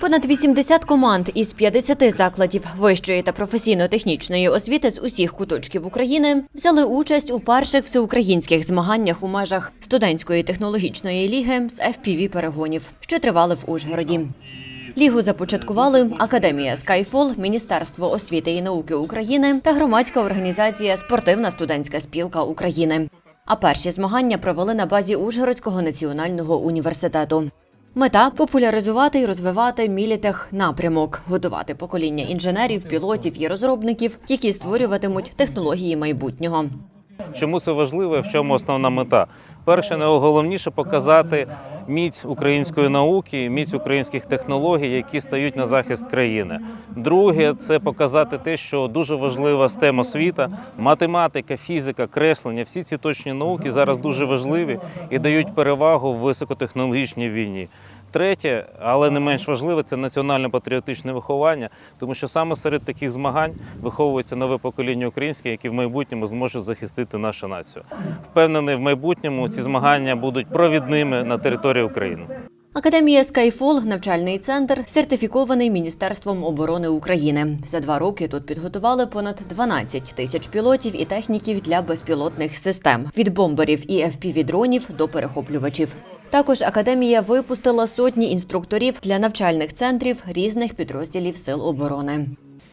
Понад 80 команд із 50 закладів вищої та професійно-технічної освіти з усіх куточків України взяли участь у перших всеукраїнських змаганнях у межах студентської технологічної ліги з fpv перегонів, що тривали в Ужгороді. Лігу започаткували Академія Skyfall, Міністерство освіти і науки України та громадська організація Спортивна студентська спілка України. А перші змагання провели на базі Ужгородського національного університету. Мета популяризувати і розвивати мілітех напрямок, готувати покоління інженерів, пілотів і розробників, які створюватимуть технології майбутнього. Чому це важливо в чому основна мета? Перше, найголовніше показати міць української науки, міць українських технологій, які стають на захист країни. Друге, це показати те, що дуже важлива STEM освіта, математика, фізика, креслення. Всі ці точні науки зараз дуже важливі і дають перевагу в високотехнологічній війні. Третє, але не менш важливе, це національно-патріотичне виховання, тому що саме серед таких змагань виховується нове покоління українське, яке в майбутньому зможе захистити нашу націю. Впевнений, в майбутньому ці змагання будуть провідними на території України. Академія Skyfall – навчальний центр, сертифікований Міністерством оборони України. За два роки тут підготували понад 12 тисяч пілотів і техніків для безпілотних систем від бомберів і FPV-дронів до перехоплювачів. Також академія випустила сотні інструкторів для навчальних центрів різних підрозділів сил оборони.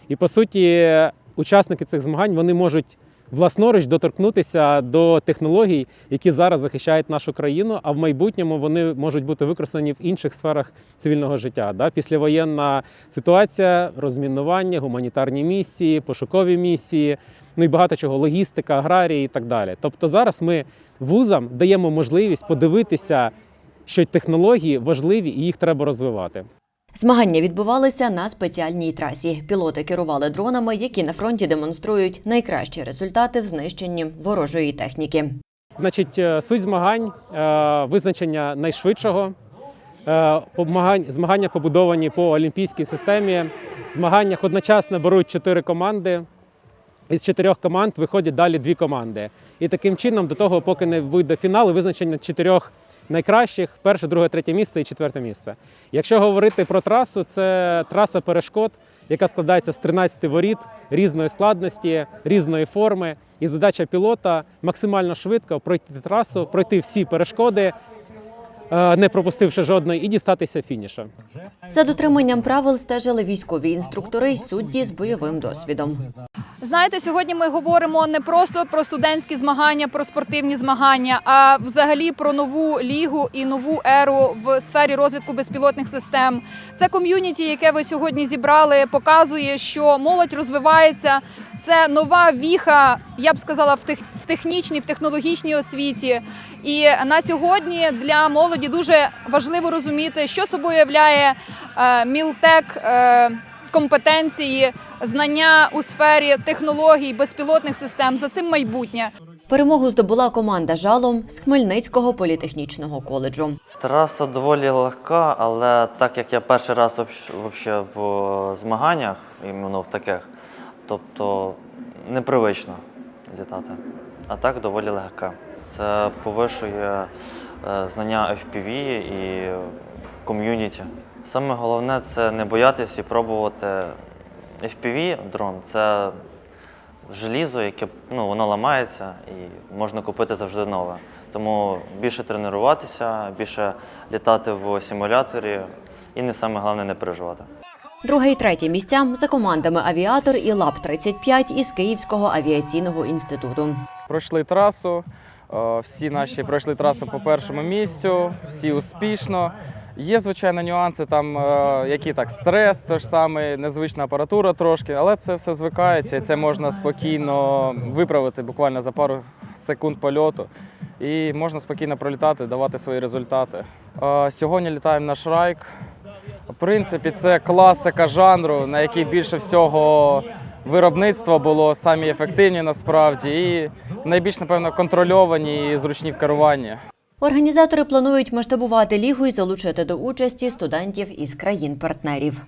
І по суті, учасники цих змагань вони можуть власноруч доторкнутися до технологій, які зараз захищають нашу країну, а в майбутньому вони можуть бути використані в інших сферах цивільного життя. Да? Післявоєнна ситуація, розмінування, гуманітарні місії, пошукові місії, ну і багато чого, логістика, аграрії і так далі. Тобто зараз ми вузам даємо можливість подивитися, що технології важливі і їх треба розвивати. Змагання відбувалися на спеціальній трасі. Пілоти керували дронами, які на фронті демонструють найкращі результати в знищенні ворожої техніки. Значить, е, суть змагань е, визначення найшвидшого. е, Змагання побудовані по олімпійській системі. В змаганнях одночасно беруть чотири команди. Із чотирьох команд виходять далі дві команди. І таким чином, до того, поки не вийде фінал, визначення чотирьох найкращих перше, друге, третє місце і четверте місце. Якщо говорити про трасу, це траса перешкод, яка складається з 13 воріт різної складності, різної форми. І задача пілота максимально швидко пройти трасу, пройти всі перешкоди, е, не пропустивши жодної, і дістатися фініша. За дотриманням правил стежили військові інструктори й судді з бойовим досвідом. Знаєте, сьогодні ми говоримо не просто про студентські змагання, про спортивні змагання, а взагалі про нову лігу і нову еру в сфері розвитку безпілотних систем. Це ком'юніті, яке ви сьогодні зібрали, показує, що молодь розвивається. Це нова віха, я б сказала, в тех- в технічній, в технологічній освіті. І на сьогодні для молоді дуже важливо розуміти, що собою являє е, Мілтек. Компетенції, знання у сфері технологій, безпілотних систем за цим майбутнє. Перемогу здобула команда жалом з Хмельницького політехнічного коледжу. Траса доволі легка, але так як я перший раз взагалі в е, змаганнях, іменно в таких, тобто непривично літати. А так доволі легка. Це повишує е, знання FPV і ком'юніті. Саме головне це не боятися і пробувати FPV дрон. Це желізо, яке ну, воно ламається і можна купити завжди нове. Тому більше тренуватися, більше літати в симуляторі і не саме головне не переживати. Друге і третє місця за командами Авіатор і Лаб 35 із Київського авіаційного інституту. пройшли трасу. е, Всі наші пройшли трасу по першому місцю, всі успішно. Є, звичайно, нюанси, там, е, які так, стрес, той ж самий, незвична апаратура трошки, але це все звикається і це можна спокійно виправити буквально за пару секунд польоту. І можна спокійно пролітати, давати свої результати. Е, Сьогодні літаємо на Шрайк. В принципі, це класика жанру, на який більше всього виробництва було самі ефективні насправді, і найбільш, напевно, контрольовані і зручні в керуванні. Організатори планують масштабувати лігу і залучити до участі студентів із країн-партнерів.